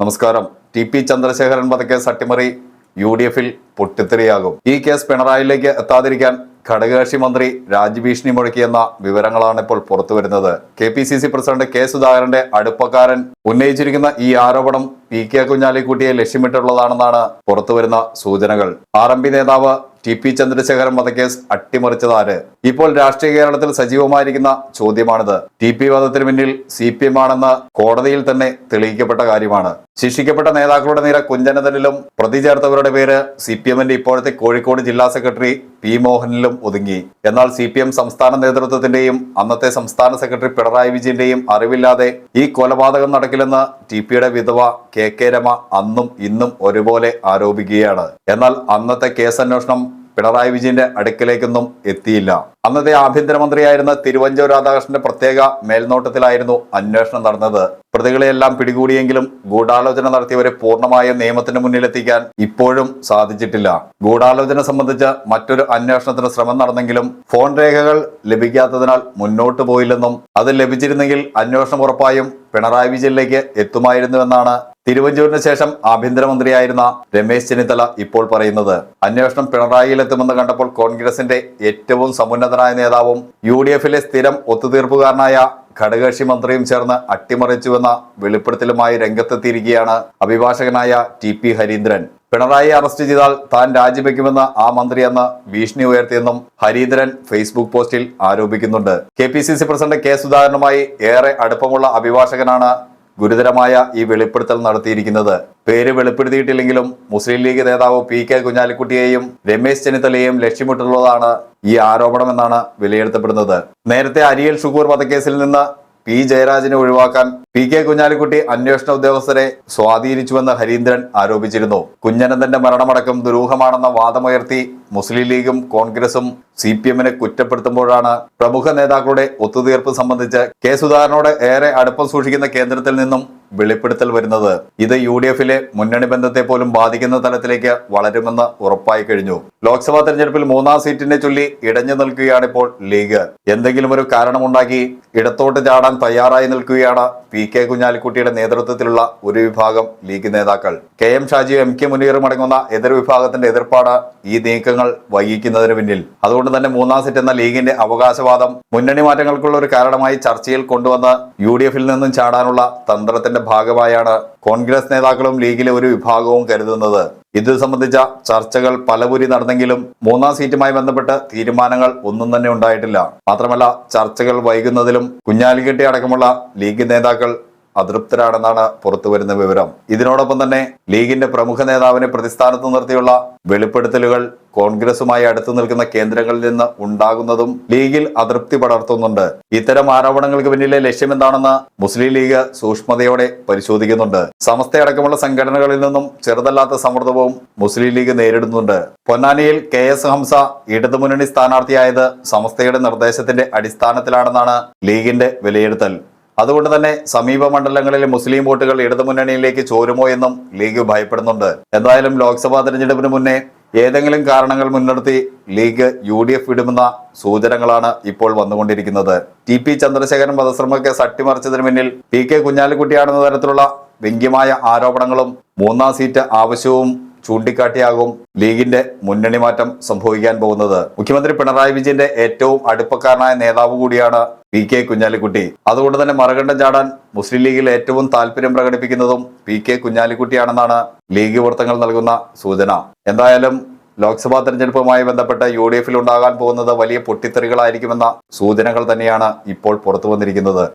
നമസ്കാരം. T P Chandrasekharan വധക്കേസ് അട്ടിമറി U D എഫിൽ പൊട്ടിത്തെറിയാകും. ഈ കേസ് പിണറായിയിലേക്ക് എത്താതിരിക്കാൻ ഘടകകക്ഷി മന്ത്രി രാജ്ഭീഷണി മുഴക്കിയെന്ന വിവരങ്ങളാണ് ഇപ്പോൾ പുറത്തുവരുന്നത്. K P C C president K സുധാകരന്റെ അടുപ്പക്കാരൻ ഉന്നയിച്ചിരിക്കുന്ന ഈ ആരോപണം പി കെ കുഞ്ഞാലിക്കുട്ടിയെ ലക്ഷ്യമിട്ടുള്ളതാണെന്നാണ് പുറത്തുവരുന്ന സൂചനകൾ. ആർ എം പി നേതാവ് ടി പി ചന്ദ്രശേഖരൻ വധക്കേസ് അട്ടിമറിച്ചതാര് ഇപ്പോൾ രാഷ്ട്രീയ കേരളത്തിൽ സജീവമായിരിക്കുന്ന ചോദ്യമാണിത്. ടി പി വധത്തിന് പിന്നിൽ സി പി എം ആണെന്ന് കോടതിയിൽ തന്നെ തെളിയിക്കപ്പെട്ട കാര്യമാണ്. ശിക്ഷിക്കപ്പെട്ട നേതാക്കളുടെ നിര കുഞ്ചനതനിലും പ്രതി ചേർത്തവരുടെ പേര് സി പി എമ്മിന്റെ ഇപ്പോഴത്തെ കോഴിക്കോട് ജില്ലാ സെക്രട്ടറി പി മോഹനിലും ഒതുങ്ങി. എന്നാൽ സി പി എം സംസ്ഥാന നേതൃത്വത്തിന്റെയും അന്നത്തെ സംസ്ഥാന സെക്രട്ടറി പിണറായി വിജയന്റെയും അറിവില്ലാതെ ഈ കൊലപാതകം നടക്കില്ലെന്ന് ടി പിയുടെ വിധവ കെ കെ രമ അന്നും ഇന്നും ഒരുപോലെ ആരോപിക്കുകയാണ്. എന്നാൽ അന്നത്തെ കേസന്വേഷണം പിണറായി വിജയന്റെ അടുക്കലേക്കൊന്നും എത്തിയില്ല. അന്നത്തെ ആഭ്യന്തരമന്ത്രിയായിരുന്ന തിരുവഞ്ചൂർ രാധാകൃഷ്ണന്റെ പ്രത്യേക മേൽനോട്ടത്തിലായിരുന്നു അന്വേഷണം നടന്നത്. പ്രതികളെയെല്ലാം പിടികൂടിയെങ്കിലും ഗൂഢാലോചന നടത്തിയവരെ പൂർണമായ നിയമത്തിന് മുന്നിലെത്തിക്കാൻ ഇപ്പോഴും സാധിച്ചിട്ടില്ല. ഗൂഢാലോചന സംബന്ധിച്ച് മറ്റൊരു അന്വേഷണത്തിന് ശ്രമം നടന്നെങ്കിലും ഫോൺ രേഖകൾ ലഭിക്കാത്തതിനാൽ മുന്നോട്ട് പോയില്ലെന്നും അത് ലഭിച്ചിരുന്നെങ്കിൽ അന്വേഷണം ഉറപ്പായും പിണറായി വിജയനിലേക്ക് എത്തുമായിരുന്നുവെന്നാണ് തിരുവഞ്ചൂരിന് ശേഷം ആഭ്യന്തരമന്ത്രിയായിരുന്ന രമേശ് ചെന്നിത്തല ഇപ്പോൾ പറയുന്നത് അന്വേഷണം പിണറായിയിലെത്തുമെന്ന് കണ്ടപ്പോൾ കോൺഗ്രസിന്റെ ഏറ്റവും സമുന്നതനായ നേതാവും യു ഡി എഫിലെ സ്ഥിരം ഒത്തുതീർപ്പുകാരനായ ഘടകകക്ഷി മന്ത്രിയും ചേർന്ന് അട്ടിമറിച്ചുവെന്ന വെളിപ്പെടുത്തലുമായി രംഗത്തെത്തിയിരിക്കുകയാണ് അഭിഭാഷകനായ T P Harindran. Pinarayi arrest ചെയ്താൽ താൻ രാജിവെക്കുമെന്ന് ആ മന്ത്രി അന്ന് ഭീഷണി ഉയർത്തിയെന്നും ഹരീന്ദ്രൻ ഫേസ്ബുക്ക് പോസ്റ്റിൽ ആരോപിക്കുന്നുണ്ട്. K P C C president K സുധാകരനുമായി ഏറെ അടുപ്പമുള്ള അഭിഭാഷകനാണ് ഗുരുതരമായ ഈ വെളിപ്പെടുത്തൽ നടത്തിയിരിക്കുന്നത്. പേര് വെളിപ്പെടുത്തിയിട്ടില്ലെങ്കിലും മുസ്ലിം ലീഗ് നേതാവ് പി കെ കുഞ്ഞാലിക്കുട്ടിയെയും രമേശ് ചെന്നിത്തലയെയും ലക്ഷ്യമിട്ടുള്ളതാണ് ഈ ആരോപണമെന്നാണ് വിലയിരുത്തപ്പെടുന്നത്. നേരത്തെ അരിയൽ ഷുക്കൂർ വധക്കേസിൽ നിന്ന് പി ജയരാജിനെ ഒഴിവാക്കാൻ പി കെ കുഞ്ഞാലിക്കുട്ടി അന്വേഷണ ഉദ്യോഗസ്ഥരെ സ്വാധീനിച്ചുവെന്ന് ഹരീന്ദ്രൻ ആരോപിച്ചിരുന്നു. കുഞ്ഞനന്തന്റെ മരണമടക്കം ദുരൂഹമാണെന്ന വാദമുയർത്തി മുസ്ലിം ലീഗും കോൺഗ്രസും സി പി എമ്മിനെ കുറ്റപ്പെടുത്തുമ്പോഴാണ് പ്രമുഖ നേതാക്കളുടെ ഒത്തുതീർപ്പ് സംബന്ധിച്ച് കെ സുധാകരനോട് ഏറെ അടുപ്പം സൂക്ഷിക്കുന്ന കേന്ദ്രത്തിൽ നിന്നും വെളിപ്പെടുത്തൽ വരുന്നത്. ഇത് യു ഡി എഫിലെ മുന്നണി ബന്ധത്തെ പോലും ബാധിക്കുന്ന തലത്തിലേക്ക് വളരുമെന്ന് ഉറപ്പായി കഴിഞ്ഞു. ലോക്സഭാ തെരഞ്ഞെടുപ്പിൽ മൂന്നാം സീറ്റിനെ ചൊല്ലി ഇടഞ്ഞു നിൽക്കുകയാണിപ്പോൾ ലീഗ്. എന്തെങ്കിലും ഒരു കാരണമുണ്ടാക്കി ഇടത്തോട്ട് ചാടാൻ തയ്യാറായി നിൽക്കുകയാണ് പി കെ കുഞ്ഞാലിക്കുട്ടിയുടെ നേതൃത്വത്തിലുള്ള ഒരു വിഭാഗം ലീഗ് നേതാക്കൾ. K M Shaji M K മുനീറും അടങ്ങുന്ന എതിർ വിഭാഗത്തിന്റെ എതിർപ്പാണ് ഈ നീക്കങ്ങൾ വൈകിക്കുന്നതിന് പിന്നിൽ. അതുകൊണ്ട് തന്നെ മൂന്നാം സീറ്റ് എന്ന ലീഗിന്റെ അവകാശവാദം മുന്നണി മാറ്റങ്ങൾക്കുള്ള ഒരു കാരണമായി ചർച്ചയിൽ കൊണ്ടുവന്ന് യു ഡി എഫിൽ നിന്നും ചാടാനുള്ള തന്ത്രത്തിന്റെ ഭാഗമായാണ് കോൺഗ്രസ് നേതാക്കളും ലീഗിലെ ഒരു വിഭാഗവും കരുതുന്നത്. ഇത് സംബന്ധിച്ച ചർച്ചകൾ പലപുരി നടന്നെങ്കിലും മൂന്നാം സീറ്റുമായി ബന്ധപ്പെട്ട് തീരുമാനങ്ങൾ ഒന്നും തന്നെ ഉണ്ടായിട്ടില്ല. മാത്രമല്ല ചർച്ചകൾ വൈകുന്നതിലും കുഞ്ഞാലിക്കെട്ടി അടക്കമുള്ള ലീഗ് നേതാക്കൾ അതൃപ്തരാണെന്നാണ് പുറത്തുവരുന്ന വിവരം. ഇതിനോടൊപ്പം തന്നെ ലീഗിന്റെ പ്രമുഖ നേതാവിനെ പ്രതിസ്ഥാനത്ത് നിർത്തിയുള്ള വെളിപ്പെടുത്തലുകൾ കോൺഗ്രസുമായി അടുത്തു നിൽക്കുന്ന കേന്ദ്രങ്ങളിൽ നിന്ന് ഉണ്ടാകുന്നതും ലീഗിൽ അതൃപ്തി പടർത്തുന്നുണ്ട്. ഇത്തരം ആരോപണങ്ങൾക്ക് പിന്നിലെ ലക്ഷ്യമെന്താണെന്ന് മുസ്ലിം ലീഗ് സൂക്ഷ്മതയോടെ പരിശോധിക്കുന്നുണ്ട്. സമസ്തയടക്കമുള്ള സംഘടനകളിൽ നിന്നും ചെറുതല്ലാത്ത സമ്മർദ്ദവും മുസ്ലിം ലീഗ് നേരിടുന്നുണ്ട്. പൊന്നാനിയിൽ കെ എസ് ഹംസ ഇടതുമുന്നണി സ്ഥാനാർത്ഥിയായത് സമസ്തയുടെ നിർദ്ദേശത്തിന്റെ അടിസ്ഥാനത്തിലാണെന്നാണ് ലീഗിന്റെ വിലയിരുത്തൽ. അതുകൊണ്ട് തന്നെ സമീപ മണ്ഡലങ്ങളിലെ മുസ്ലിം വോട്ടുകൾ ഇടതുമുന്നണിയിലേക്ക് ചോരുമോ എന്നും ലീഗ് ഭയപ്പെടുന്നുണ്ട്. എന്തായാലും ലോക്സഭാ തെരഞ്ഞെടുപ്പിന് മുന്നേ ഏതെങ്കിലും കാരണങ്ങൾ മുൻനിർത്തി ലീഗ് യു ഡി എഫ് വിടുമെന്ന സൂചനകളാണ് ഇപ്പോൾ വന്നുകൊണ്ടിരിക്കുന്നത്. ടി പി ചന്ദ്രശേഖരൻ വധശ്രമ കേസ് അട്ടിമറിച്ചതിന് പിന്നിൽ പി കെ കുഞ്ഞാലിക്കുട്ടിയാണെന്ന തരത്തിലുള്ള വ്യംഗ്യമായ ആരോപണങ്ങളും മൂന്നാം സീറ്റ് ആവശ്യവും ചൂണ്ടിക്കാട്ടിയാകും ലീഗിന്റെ മുന്നണി മാറ്റം സംഭവിക്കാൻ പോകുന്നത്. മുഖ്യമന്ത്രി പിണറായി വിജയന്റെ ഏറ്റവും അടുപ്പക്കാരനായ നേതാവ് കൂടിയാണ് പി കെ കുഞ്ഞാലിക്കുട്ടി. അതുകൊണ്ട് തന്നെ മറുകണ്ഠം ചാടാൻ മുസ്ലിം ലീഗിൽ ഏറ്റവും താല്പര്യം പ്രകടിപ്പിക്കുന്നതും പി കെ കുഞ്ഞാലിക്കുട്ടിയാണെന്നാണ് ലീഗ് വൃത്തങ്ങൾ നൽകുന്ന സൂചന. എന്തായാലും ലോക്സഭാ തെരഞ്ഞെടുപ്പുമായി ബന്ധപ്പെട്ട് യു ഡി എഫിൽ ഉണ്ടാകാൻ പോകുന്നത് വലിയ പൊട്ടിത്തെറികളായിരിക്കുമെന്ന സൂചനകൾ തന്നെയാണ് ഇപ്പോൾ പുറത്തു വന്നിരിക്കുന്നത്.